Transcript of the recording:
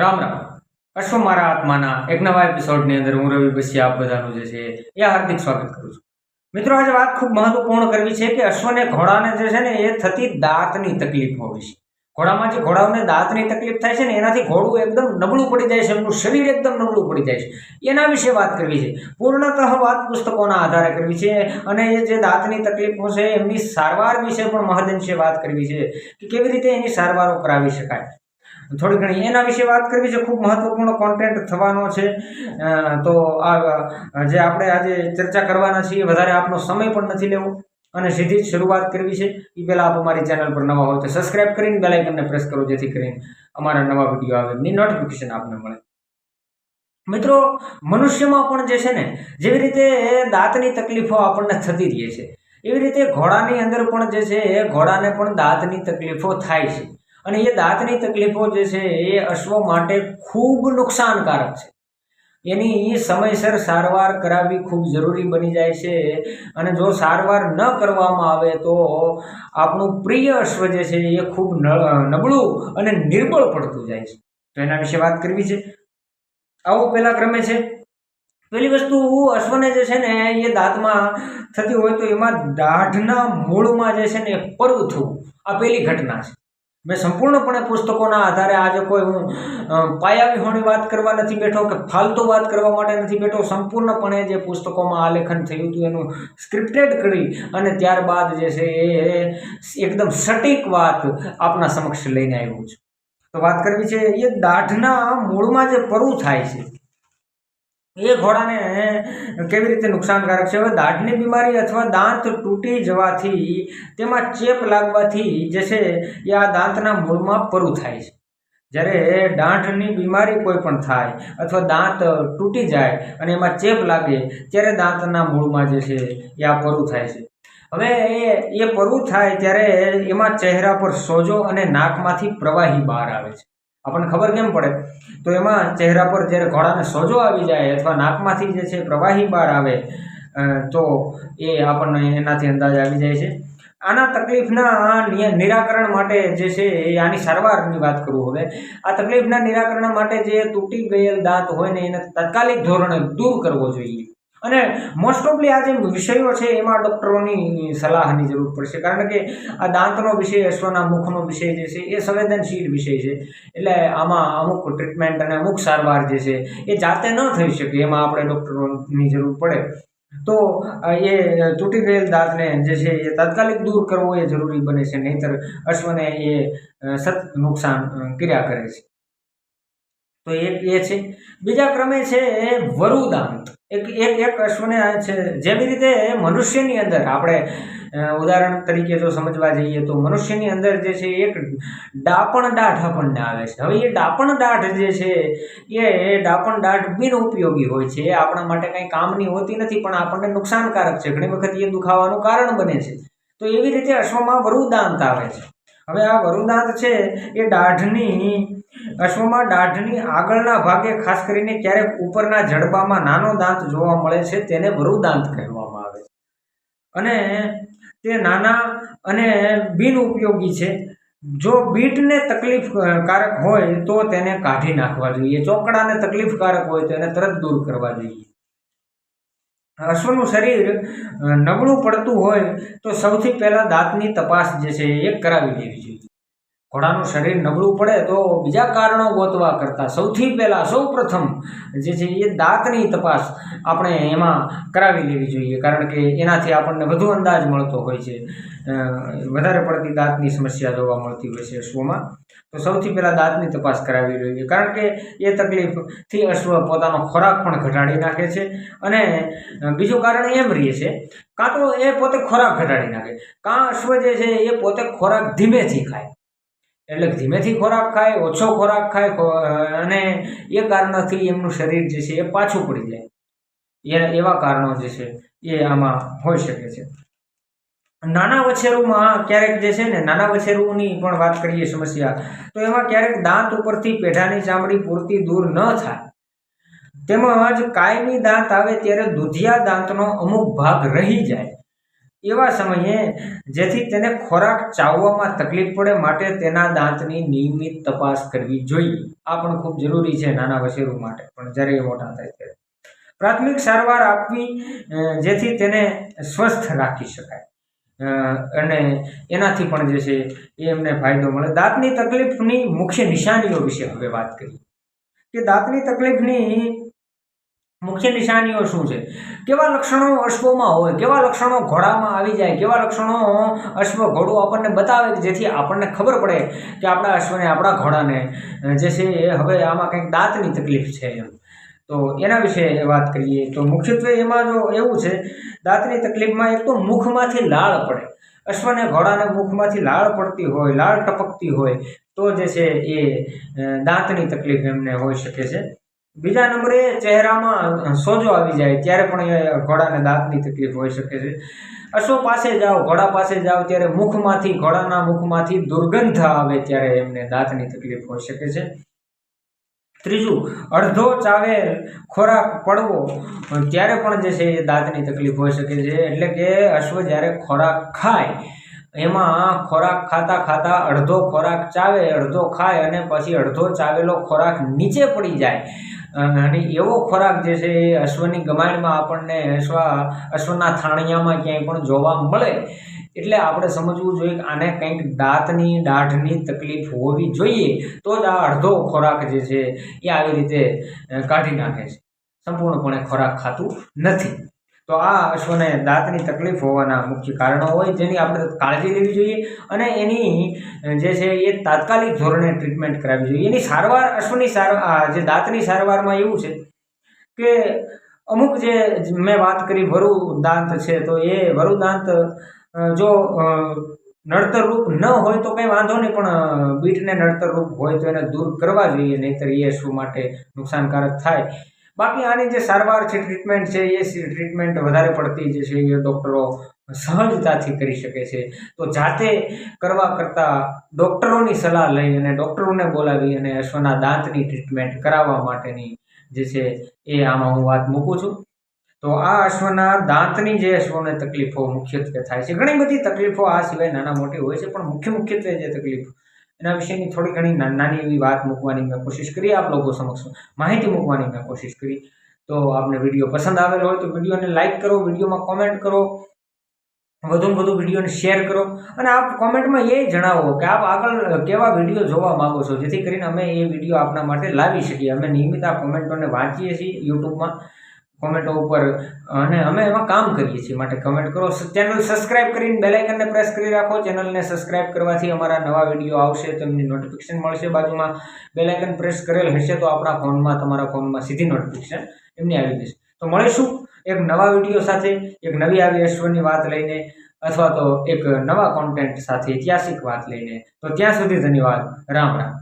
રામ રામ. અશ્વ મારા આત્માના એક નવા એપિસોડની અંદર હું રવિ બસિયા આપ બધાનું જે છે એ હાર્દિક સ્વાગત કરું છું. મિત્રો, આજે વાત ખૂબ મહત્વપૂર્ણ કરવી છે કે અશ્વને ઘોડાને જે છે ને એ થતી દાંતની તકલીફો છે. ઘોડામાં જે ઘોડાઓને દાંતની તકલીફ થાય છે ને એનાથી ઘોડું એકદમ નબળું પડી જાય છે, એમનું શરીર એકદમ નબળું પડી જાય છે. એના વિશે વાત કરવી છે. પૂર્ણતઃ વાત પુસ્તકોના આધારે કરવી છે અને એ જે દાંતની તકલીફો છે એમની સારવાર વિશે પણ મહદઅંશે વાત કરવી છે કે કેવી રીતે એની સારવારો કરાવી શકાય. થોડી ઘણી એના વિશે વાત કરવી છે. ખૂબ મહત્વપૂર્ણ કોન્ટેન્ટ થવાનો છે. તો આ જે આપણે આજે ચર્ચા કરવાના છીએ, વધારે આપનો સમય પણ નથી લેવો. અને સીધી જ શરૂઆત કરવી છે. એ પહેલાં આપ અમારી ચેનલ પર નવા હોય તો સબસ્ક્રાઇબ કરીને બેલાઇકનને પ્રેસ કરો, જેથી કરીને અમારા નવા વીડિયો આવે એમની નોટિફિકેશન આપને મળે. મિત્રો, મનુષ્યમાં પણ જે છે ને, જેવી રીતે દાંતની તકલીફો આપણને થતી રહે છે. એવી રીતે ઘોડાની અંદર પણ જે છે એ ઘોડાને પણ દાંતની તકલીફો થાય છે. અને એ દાંતની તકલીફો જે છે એ અશ્વ માટે ખૂબ નુકસાનકારક છે. એની સમયસર સારવાર કરાવવી ખૂબ જરૂરી બની જાય છે અને જો સારવાર ન કરવામાં આવે તો આપણું પ્રિય અશ્વ જે છે એ ખૂબ નબળું અને નિર્બળ પડતું જાય છે. તો એના વિશે વાત કરવી છે. આવો પહેલા ક્રમે છે. પેલી વસ્તુ અશ્વને જે છે ને એ દાંતમાં થતી હોય તો એમાં દાઢના મૂળમાં જે છે ને પરવું થવું. આ પહેલી ઘટના છે. મેં સંપૂર્ણપણે પુસ્તકોના આધારે આજે કોઈ હું પાયાવિહોણી વાત કરવા નથી બેઠો કે ફાલતુ વાત કરવા માટે નથી બેઠો, સંપૂર્ણપણે જે પુસ્તકોમાં આલેખન થયું હતું એનું સ્ક્રિપ્ટેડ કરી અને ત્યારબાદ જે છે એ એકદમ સટીક વાત આપના સમક્ષ લઈને આવ્યું છું. તો વાત કરવી છે એ દાઢના મૂળમાં જે પરું થાય છે એ ઘોડાને કેવી રીતે નુકસાનકારક છે? હવે દાઢની બીમારી અથવા દાંત તૂટી જવાથી તેમાં ચેપ લાગવાથી જે છે, એ આ દાંતના મૂળમાં પરું થાય છે. જ્યારે દાંતની બીમારી કોઈ પણ થાય અથવા દાંત તૂટી જાય અને એમાં ચેપ લાગે, ત્યારે દાંતના મૂળમાં જે છે, એ આ પરું થાય છે. હવે એ એ પરું થાય ત્યારે એમાં ચહેરા પર સોજો અને નાકમાંથી પ્રવાહી બહાર આવે છે. આપણને ખબર કેમ પડે? તો એમાં ચહેરા પર જ્યારે ઘોડાને સોજો આવી જાય અથવા નાકમાંથી જે છે પ્રવાહી બહાર આવે તો એ આપણને એનાથી અંદાજ આવી જાય છે. આના તકલીફના આ નિરાકરણ માટે જે છે એ આની સારવારની વાત કરું હવે. આ તકલીફના નિરાકરણ માટે જે તૂટી ગયેલ દાંત હોય ને એને તાત્કાલિક ધોરણે દૂર કરવો જોઈએ. અને મોસ્ટ ઓફલી આ જે વિષયો છે, એમાં ડૉક્ટરોની સલાહની જરૂર પડશે. કારણ કે આ દાંતનો વિષય, અશ્વના મુખનો વિષય જે છે, એ સંવેદનશીલ વિષય છે. એટલે આમાં અમુક ટ્રીટમેન્ટ અને અમુક સારવાર જે છે, એ જાતે ન થઈ શકે, એમાં આપણે ડૉક્ટરોની જરૂર પડે. તો એ તૂટી ગયેલ દાંતને જે છે, એ તાત્કાલિક દૂર કરવો એ જરૂરી બને છે, નહીંતર અશ્વને એ સતત નુકસાન કર્યા કરે છે. તો એક એ છે. બીજા ક્રમે છે વરુદાંત એક એક એક અશ્વને છે, જેવી રીતે મનુષ્યની અંદર આપણે ઉદાહરણ તરીકે જો સમજવા જઈએ તો મનુષ્યની અંદર જે છે એક ડાપણ દાઢ આપણને આવે છે. હવે એ ડાપણ દાઢ જે છે, એ ડાપણ દાઢ બિનઉપયોગી હોય છે. એ આપણા માટે કંઈ કામની હોતી નથી, પણ આપણને નુકસાનકારક છે. ઘણી વખત એ દુખાવાનું કારણ બને છે. તો એવી રીતે અશ્વમાં વરુદાંત આવે છે. હવે આ વરુદાંત છે, એ દાઢની અશ્વમાં દાઢની આગળના ભાગે ખાસ કરીને ક્યારેક ઉપરના જડબામાં નાનો દાંત જોવા મળે છે, તેને વરુદાંત કહેવામાં આવે છે. અને તે નાના અને બિનઉપયોગી છે. જો બીટને તકલીફ કારક હોય તો તેને કાઢી નાખવા જોઈએ. ચોકડાને તકલીફકારક હોય તો એને તરત દૂર કરવા જોઈએ. અશ્વનું શરીર નબળું પડતું હોય તો સૌથી પહેલાં દાંતની તપાસ જે છે એ કરાવી લેવી જોઈએ. ઘોડાનું શરીર નબળું પડે તો બીજા કારણો ગોતવા કરતાં સૌથી પહેલાં સૌ પ્રથમ જે છે એ દાંતની તપાસ આપણે એમાં કરાવી લેવી જોઈએ. કારણ કે એનાથી આપણને વધુ અંદાજ મળતો હોય છે. વધારે પડતી દાંતની સમસ્યા જોવા મળતી હોય છે અશ્વમાં. તો સૌથી પહેલાં દાંતની તપાસ કરાવી જોઈએ. કારણ કે એ તકલીફથી અશ્વ પોતાનો ખોરાક પણ ઘટાડી નાખે છે અને બીજું કારણ એમ રહે છે, કાં તો એ પોતે ખોરાક ઘટાડી નાખે. કાં અશ્વ જે છે એ પોતે ખોરાક ધીમેથી ખાય. એટલે ધીમેથી ખોરાક ખાય, ઓછો ખોરાક ખાય અને એ કારણથી એમનું શરીર જે છે એ પાછું પડી જાય. એ એવા કારણો જે છે એ આમાં હોઈ શકે છે. નાના વછેરુમાં ક્યારેક જે છે ને, નાના વછેરુની પણ વાત કરીએ સમસ્યા, તો એમાં ક્યારેક દાંત ઉપરથી પેઢાની ચામડી પૂરતી દૂર ન થાય. તેમજ કાયમી દાંત આવે ત્યારે દૂધિયા દાંતનો અમુક ભાગ રહી જાય. એવા સમયે જેથી તેને ખોરાક ચાવવામાં તકલીફ પડે માટે તેના દાંતની નિયમિત તપાસ કરવી જોઈએ. આ પણ ખૂબ જરૂરી છે નાના વછેરું માટે, પણ જ્યારે એ મોટા થાય ત્યારે. પ્રાથમિક સારવાર આપવી જેથી તેને સ્વસ્થ રાખી શકાય. અને એનાથી પણ જે છે એ એમને ફાયદો મળે. દાંતની તકલીફની મુખ્ય નિશાનીઓ વિશે હવે વાત કરીએ. કે દાંતની તકલીફની મુખ્ય નિશાનીઓ શું છે? કેવા લક્ષણો અશ્વમાં હોય, કેવા લક્ષણો ઘોડામાં આવી જાય, કેવા લક્ષણો અશ્વ ઘોડું આપણને બતાવે જેથી આપણને ખબર પડે કે આપણા અશ્વને, આપણા ઘોડાને જે છે એ હવે આમાં કંઈક દાંતની તકલીફ છે એમ. તો એના વિશે વાત કરીએ તો મુખ્યત્વે એમાં જો એવું છે, દાંતની તકલીફમાં એક તો મુખમાંથી લાળ પડે. અશ્વને, ઘોડાને મુખમાંથી લાળ પડતી હોય, લાળ ટપકતી હોય, તો જે છે એ દાંતની તકલીફ એમને હોઈ શકે છે. બીજા નંબરે ચહેરામાં સોજો આવી જાય, ત્યારે પણ એ ઘોડાને દાંતની તકલીફ હોઈ શકે છે. અશ્વ પાસે જાઓ, ઘોડા પાસે જાઓ, ત્યારે મુખમાંથી, ઘોડાના મુખમાંથી દુર્ગંધ આવે ત્યારે એમને દાંતની તકલીફ હોઈ શકે છે. ત્રીજું, અડધો ચાવેલ ખોરાક પડવો, ત્યારે પણ જે છે એ દાંતની તકલીફ હોઈ શકે છે. એટલે કે અશ્વ જ્યારે ખોરાક ખાય, એમાં ખોરાક ખાતા ખાતા અડધો ખોરાક ચાવે, અડધો ખાય અને પછી અડધો ચાવેલો ખોરાક નીચે પડી જાય. અને એવો ખોરાક જે છે એ અશ્વની ગમાણમાં આપણને અશ્વ, અશ્વના થાણિયામાં ક્યાંય પણ જોવા મળે, એટલે આપણે સમજવું જોઈએ કે આને કંઈક દાંતની, દાઢની તકલીફ હોવી જોઈએ, તો જ આ અડધો ખોરાક જે છે એ આવી રીતે કાઢી નાખે છે. સંપૂર્ણપણે ખોરાક ખાતું નથી. તો આ અશ્વને દાંતની તકલીફ હોવાના મુખ્ય કારણો હોય જેની આપણે કાળજી લેવી જોઈએ અને એની જે છે એ તાત્કાલિક ધોરણે ટ્રીટમેન્ટ કરાવવી જોઈએ. એની સારવાર અશ્વની સારવાર જે દાંતની સારવારમાં એવું છે કે અમુક જે મેં વાત કરી વરુ દાંત છે, તો એ વરુ દાંત જો નડતરરૂપ નડતર રૂપ ન હોય તો કંઈ વાંધો નહીં, પણ બીટને નડતર રૂપ હોય તો એને દૂર કરવા જોઈએ, નહીંતર એ શું માટે નુકસાનકારક થાય. બાકી આની જે સારવાર છે ટ્રીટમેન્ટ છે, એ ટ્રીટમેન્ટ વધારે પડતી જે છે, એ ડૉક્ટરો સહજતાથી કરી શકે છે. તો જાતે કરવા કરતાં ડૉક્ટરોની સલાહ લઈ અને ડૉક્ટરોને બોલાવી અને અશ્વના દાંતની ટ્રીટમેન્ટ કરાવવા માટેની જે છે, એ આમાં હું વાત મૂકું છું. તો આ અશ્વના દાંતની જે અશ્વને તકલીફો મુખ્યત્વે થાય છે. ઘણી બધી તકલીફો આ સિવાય નાના મોટી હોય છે, પણ મુખ્ય મુખ્યત્વે જે તકલીફ એના વિશેની થોડી ઘણી નાની એવી વાત મૂકવાની મેં કોશિશ કરી આપ લોકો સમક્ષ, માહિતી મૂકવાની મેં કોશિશ કરી. તો આપને વીડિયો પસંદ આવેલો હોય તો વિડીયોને લાઇક કરો, વિડીયોમાં કોમેન્ટ કરો વધુમાં વધુ વિડીયોને શેર કરો અને આપ કોમેન્ટમાં એ જણાવો કે આપ આગળ કેવા વીડિયો જોવા માગો છો, જેથી કરીને અમે એ વીડિયો આપના માટે લાવી શકીએ. અમે નિયમિત આ કોમેન્ટોને વાંચીએ છીએ યુટ્યુબમાં કોમેન્ટો ઉપર, અને અમે એમાં કામ કરીએ છીએ માટે કમેન્ટ કરો. ચેનલ સબસ્ક્રાઇબ કરીને બેલાઇકનને પ્રેસ કરી રાખો. ચેનલને સબસ્ક્રાઇબ કરવાથી અમારા નવા વીડિયો આવશે તો એમની નોટિફિકેશન મળશે બાજુમાં. બેલાઇકન પ્રેસ કરેલ હશે તો આપણા ફોનમાં, તમારા ફોનમાં સીધી નોટિફિકેશન એમની આવી જશે. તો મળીશું એક નવા વીડિયો સાથે, એક નવી આવી અશ્વની વાત લઈને, અથવા તો એક નવા કોન્ટેન્ટ સાથે ઐતિહાસિક વાત લઈને. તો ત્યાં સુધી ધન્યવાદ. રામ રામ.